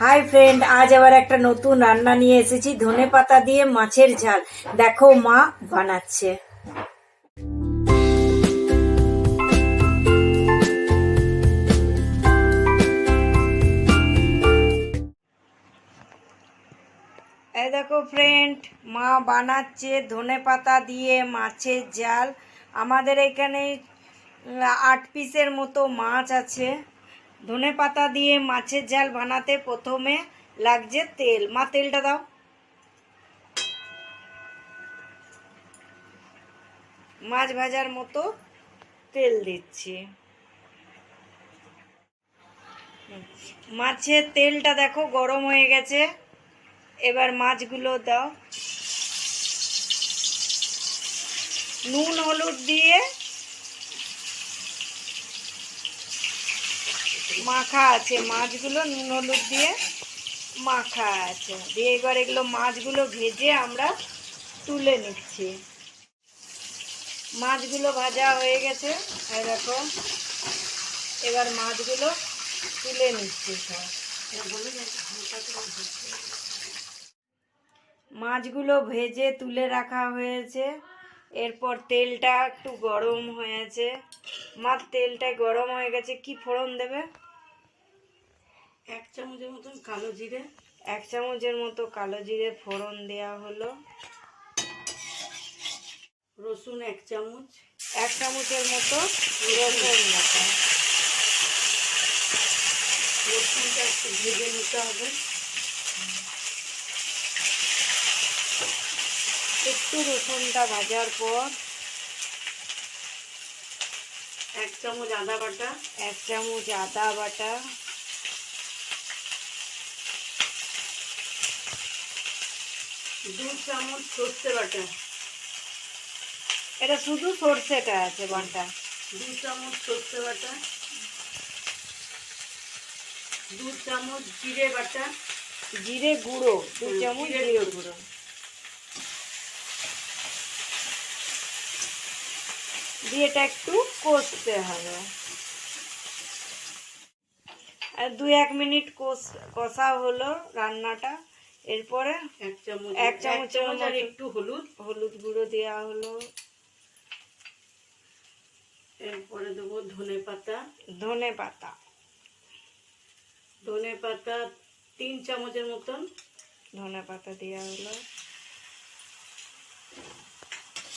Hi friend আজ আবার একটা নতুন রান্না নিয়ে এসেছি। ধনে পাতা দিয়ে মাছের ঝাল। দেখো মা বানাচ্ছে। এই দেখো ফ্রেন্ড মা বানাচ্ছে ধনে পাতা দিয়ে মাছের ঝাল। আমাদের এখানে আট পিসের মতো মাছ আছে। ধনে পাতা দিয়ে মাছের ঝাল বানাতে প্রথমে লাগছে তেল। মা, তেলটা দাও। মাছ ভাজার মতো তেল দিচ্ছি। মাছের তেলটা দেখো গরম হয়ে গেছে। এবার মাছগুলো দাও। নুন, হলুদ দিয়ে মাখা আছে, মাছগুলো নুন হলুদ দিয়ে মাখা আছে। দিয়ে এবার এগুলো মাছগুলো ভেজে আমরা তুলে নিচ্ছি। মাছগুলো ভাজা হয়ে গেছে, এই দেখো। এবার মাছগুলো তুলে নিচ্ছি সব। মাছগুলো ভেজে তুলে রাখা হয়েছে। এরপর তেলটা একটু গরম হয়েছে। মাছ তেলটা গরম হয়ে গেছে, কি ফোড়ন দেবে? এক চামচের মতন কালো জিরে, এক চামচের মতো কালো জিরে ফোড়ন দেওয়া হলো। রসুন এক চামচ, এক চামচের মতো রসুন বাটা। রসুনটা একটু ভেজে নিতে হবে। একটু রসুনটা ভাজার পর এক চামচ আদা বাটা, এক চামচ আদা বাটা। দু চামচ সর্ষে বাটা। এটা শুধু সর্ষেটা আছে বাটা। দু চামচ সর্ষে বাটা দু চামচ জিরে বাটা জিরে গুঁড়ো দু চামচ জিরে জিরে গুঁড়ো। দিয়ে এটা একটু কষতে হবে। আর দুই এক মিনিট কষ কষা হলো রান্নাটা। এরপরে এক চামচ এক চামচ আর একটু হলুদ। হলুদ গুঁড়ো দেওয়া হলো। এরপরে দেবো ধনে পাতা। ধনে পাতা। ধনে পাতা তিন চামচের মতন। ধনে পাতা দেওয়া হলো।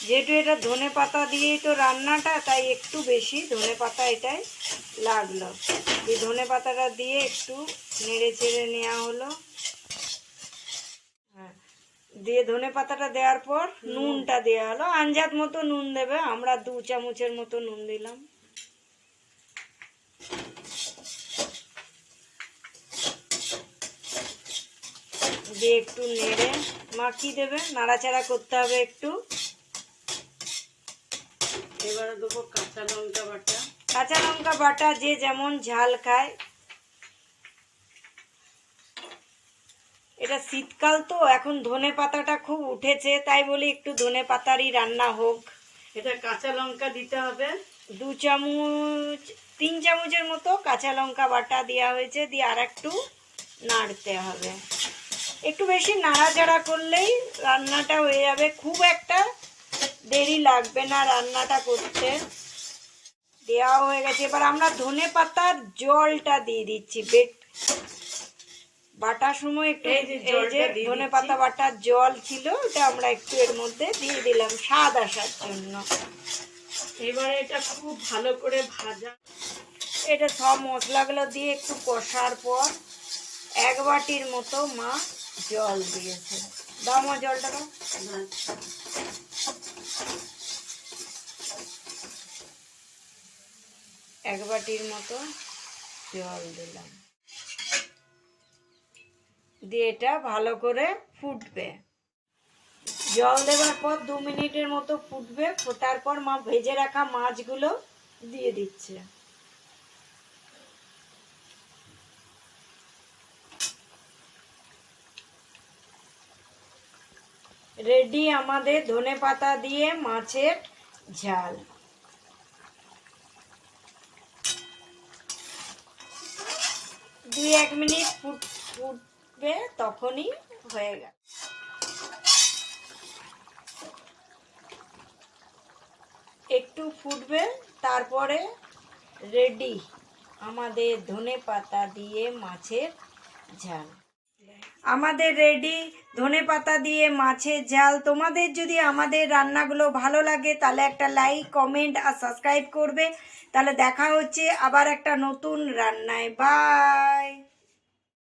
যেহেতু এটা ধনে পাতা দিয়েই তো রান্নাটা তাই একটু বেশি ধনে পাতা এটাই লাগল। এই ধনে পাতাটা দিয়ে একটু নেড়ে চেড়ে নেওয়া হলো। দিয়ে ধনে পাতাটা দেওয়ার পর নুনটা দেওয়া হলো। আঞ্জাত মতো নুন দেবে আমরা দু চামচের মতো নুন দিলাম। দিয়ে একটু নেড়ে মাখিয়ে দেবে নাড়াচাড়া করতে হবে একটু। এবারে দেবো কাঁচা লঙ্কা বাটা। কাঁচা লঙ্কা বাটা যে যেমন ঝাল খায়। এটা শীতকাল তো এখন ধনে পাতাটা খুব উঠেছে তাই বলি একটু ধনে পাতারই রান্না হোক। এটা কাঁচা লঙ্কা দিতে হবে। দু চামচ তিন চামচের মতো কাঁচা লঙ্কা বাটা দেওয়া হয়েছে দিয়ে আর একটু নাড়তে হবে। একটু বেশি নাড়াচাড়া করলেই রান্নাটা হয়ে যাবে। খুব একটা দেরি লাগবে না রান্নাটা করতে। দেওয়া হয়ে গেছে। এবার আমরা ধনে পাতার জলটা দিয়ে দিচ্ছি। বেট বাটার সময় একটু ধনে পাতা বাটার জল ছিল ওটা আমরা একটু এর মধ্যে দিয়ে দিলাম স্বাদ আসার জন্য। এবারে এটা খুব ভালো করে ভাজা। এটা সব মশলাগুলো দিয়ে একটু কষার পর এক বাটির মতো মা জল দিয়েছে। দাও মা জলটা এক বাটির মতো জল দিলাম। দিয়ে এটা ভালো করে ফুটবে। জল দেওয়ার পর দু মিনিটের মতো ফুটবে ফোটার পর মা ভেজে রাখা মাছগুলো দিয়ে দিচ্ছে। রেডি আমাদের ধনে পাতা দিয়ে মাছের ঝাল। দুই এক মিনিট ফুট ফুটবে তখনই হয়ে গেল। একটু ফুটবে, তারপরে রেডি আমাদের ধনে পাতা দিয়ে মাছের ঝাল। আমাদের রেডি ধনে পাতা দিয়ে মাছের ঝাল। তোমাদের যদি আমাদের রান্নাগুলো ভালো লাগে, তাহলে একটা লাইক কমেন্ট আর সাবস্ক্রাইব করবে। তাহলে দেখা হচ্ছে আবার একটা নতুন রান্নায়। বাই